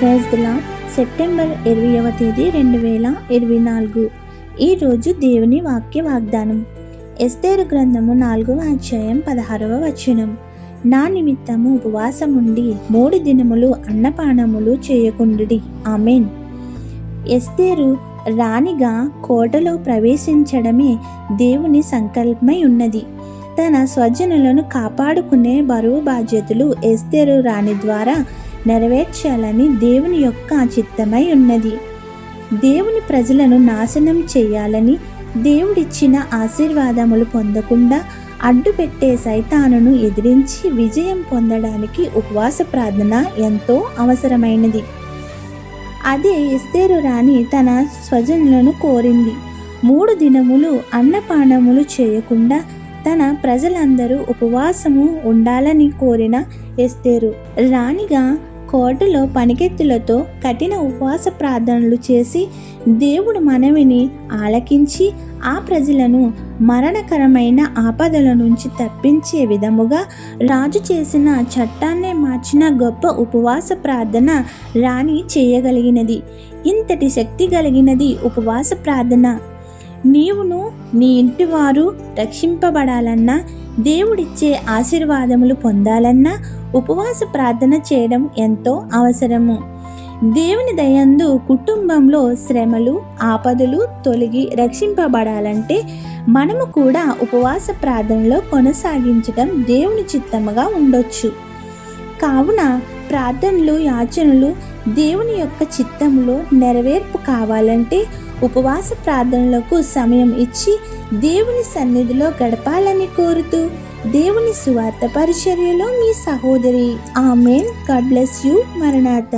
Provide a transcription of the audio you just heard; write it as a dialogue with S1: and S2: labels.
S1: Praise దిలా September ఇరవైవ తేదీ రెండు వేల ఇరవై నాలుగు. ఈరోజు దేవుని వాక్య వాగ్దానం. ఎస్తేరు గ్రంథము నాలుగవ అధ్యాయం పదహారవ వచనం. నా నిమిత్తము ఉపవాసం ఉండి మూడు దినములు అన్నపానములు చేయకుండుడి. ఆమెన్. ఎస్తేరు రాణిగా కోటలో ప్రవేశించడమే దేవుని సంకల్పమై ఉన్నది. తన స్వజనులను కాపాడుకునే బరువు బాధ్యతలు ఎస్తేరు రాణి ద్వారా నెరవేర్చాలని దేవుని యొక్క చిత్తమై ఉన్నది. దేవుని ప్రజలను నాశనం చేయాలని దేవుడిచ్చిన ఆశీర్వాదములు పొందకుండా అడ్డుపెట్టే సైతానును ఎదిరించి విజయం పొందడానికి ఉపవాస ప్రార్థన ఎంతో అవసరమైనది. అదే ఇస్తేరు రాణి తన స్వజనులను కోరింది. మూడు దినములు అన్నపానములు చేయకుండా తన ప్రజలందరూ ఉపవాసము ఉండాలని కోరిన ఎస్తేరు రాణిగా కోటలో పనికెత్తులతో కఠిన ఉపవాస ప్రార్థనలు చేసి దేవుడు మనవిని ఆలకించి ఆ ప్రజలను మరణకరమైన ఆపదల నుంచి తప్పించే విధముగా రాజు చేసిన చట్టాన్నే మార్చిన గొప్ప ఉపవాస ప్రార్థన రాణి చేయగలిగినది. ఇంతటి శక్తి కలిగినది ఉపవాస ప్రార్థన. నీవును నీ ఇంటి వారు రక్షింపబడాలన్నా దేవుడిచ్చే ఆశీర్వాదములు పొందాలన్నా ఉపవాస ప్రార్థన చేయడం ఎంతో అవసరము. దేవుని దయందు కుటుంబంలో శ్రమలు ఆపదలు తొలగి రక్షింపబడాలంటే మనము కూడా ఉపవాస ప్రార్థనలో కొనసాగించడం దేవుని చిత్తముగా ఉండొచ్చు. కావున ప్రార్థనలు యాచనలు దేవుని యొక్క చిత్తంలో నెరవేర్పు కావాలంటే ఉపవాస ప్రార్థనలకు సమయం ఇచ్చి దేవుని సన్నిధిలో గడపాలని కోరుతూ దేవుని సువార్త పరిచర్యలో మీ సహోదరి. ఆమెన్. గాడ్ బ్లెస్ యూ మరణాత